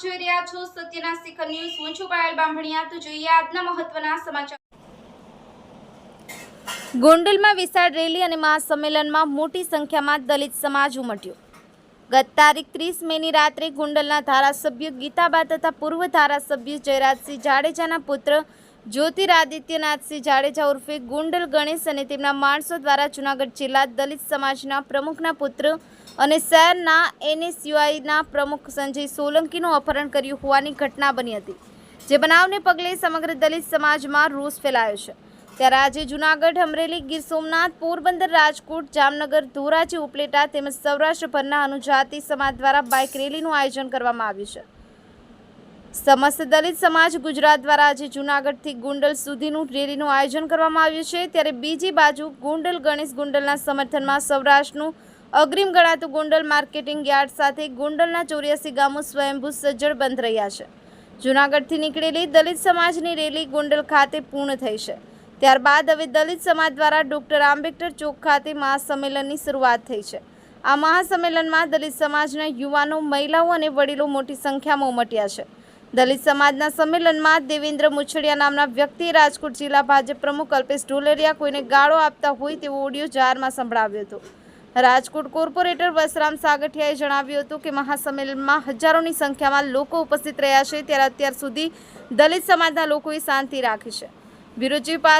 આપના શિખર ન્યૂઝ, હું છું પાયલ બામભણિયા તો જોઈએ આજના મહત્વના સમાચાર. ગોંડલમાં વિશાળ રેલી અને મહાસંમેલનમાં મોટી સંખ્યામાં દલિત સમાજ ઉમટ્યો. ગત તારીખ ત્રીસ મેની રાત્રે ગોંડલના ધારાસભ્ય ગીતાબા તથા પૂર્વ ધારાસભ્ય જયરાજસિંહ જાડેજાના પુત્ર જ્યોતિરાદિત્યનાથસિંહ જાડેજા ઉર્ફે ગોંડલ ગણેશ અને તેમના માણસો દ્વારા જૂનાગઢ જિલ્લા દલિત સમાજના પ્રમુખના પુત્ર અને શહેરના એનએસયુઆઈના પ્રમુખ સંજય સોલંકીનું અપહરણ કર્યું હોવાની ઘટના બની હતી, જે બનાવને પગલે સમગ્ર દલિત સમાજમાં રોષ ફેલાયો છે. ત્યારે આજે જૂનાગઢ, અમરેલી, ગીર સોમનાથ, પોરબંદર, રાજકોટ, જામનગર, ધોરાજી, ઉપલેટા તેમજ સૌરાષ્ટ્રભરના અનુજાતિ સમાજ દ્વારા બાઇક રેલીનું આયોજન કરવામાં આવ્યું છે. સમસ્ત દલિત સમાજ ગુજરાત દ્વારા આજે જૂનાગઢથી ગુંડલ સુધીનું રેલીનું આયોજન કરવામાં આવ્યું છે. ત્યારે બીજી બાજુ ગુંડલ ગણેશ ગુંડલના સમર્થનમાં સૌરાષ્ટ્રનું અગ્રીમ ગણાતું ગુંડલ માર્કેટિંગ યાર્ડ સાથે ગુંડલના ચોર્યાસી ગામો સ્વયંભૂ સજ્જડ બંધ રહ્યા છે. જૂનાગઢથી નીકળેલી દલિત સમાજની રેલી ગુંડલ ખાતે પૂર્ણ થઈ છે. ત્યારબાદ હવે દલિત સમાજ દ્વારા ડૉક્ટર આંબેડકર ચોક ખાતે મહાસંમેલનની શરૂઆત થઈ છે. આ મહાસંમેલનમાં દલિત સમાજના યુવાનો, મહિલાઓ અને વડીલો મોટી સંખ્યામાં ઉમટ્યા છે. દલિત સમાજના સંમેલનમાં દેવેન્દ્ર મુછડિયા નામના વ્યક્તિએ રાજકોટ જિલ્લા ભાજપ પ્રમુખ અલ્પેશ ઢોલેરિયા કોઈને ગાળો આપતા હોય તેવો ઓડિયો જાહેરમાં સંભળાવ્યો હતો. રાજકોટ કોર્પોરેટર વસરામ સાગઠિયાએ જણાવ્યું હતું કે મહાસંમેલનમાં હજારોની સંખ્યામાં લોકો ઉપસ્થિત રહ્યા છે. ત્યારે અત્યાર સુધી દલિત સમાજના લોકોએ શાંતિ રાખી છે. બ્યુરોજી પાસ